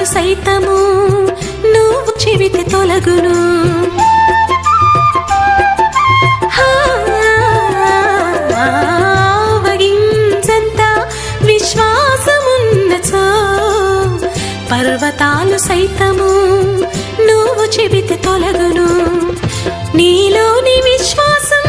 పర్వతాలు సైతము నువ్వు చెవితే తొలగును. విశ్వాసమున్నచో పర్వతాలు సైతము నువ్వు చెబితే తొలగును. నీలోని విశ్వాసం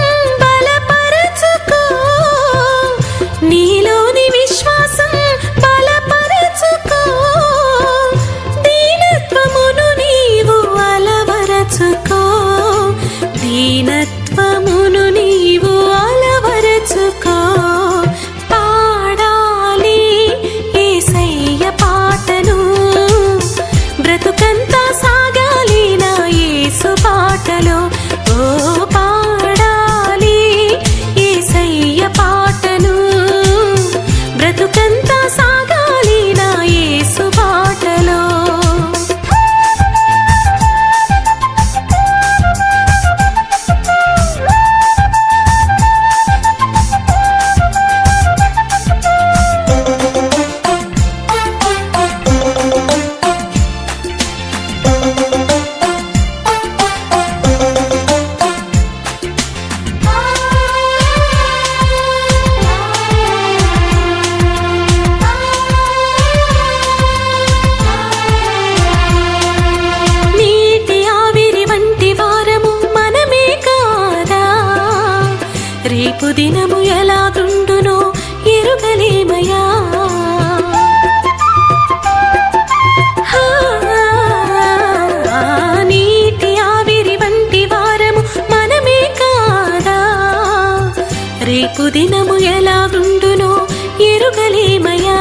రేపు దినము ఎలా ఉండునో ఎరుగలేమయా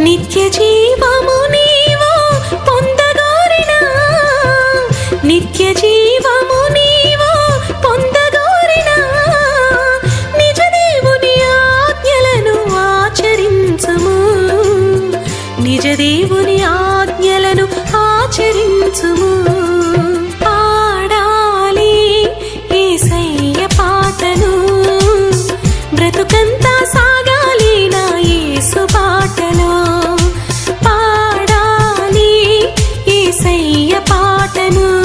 నిత్య జీవము నీవు పొందగోరినా. నిత్య జీవము నీవు పొందగోరినా. నిజ దేవుని ఆజ్ఞలను ఆచరించము. నిజ దేవుని ఆజ్ఞలను ఆచరించము. పాడాలి ఏసయ్య పా ನಾನು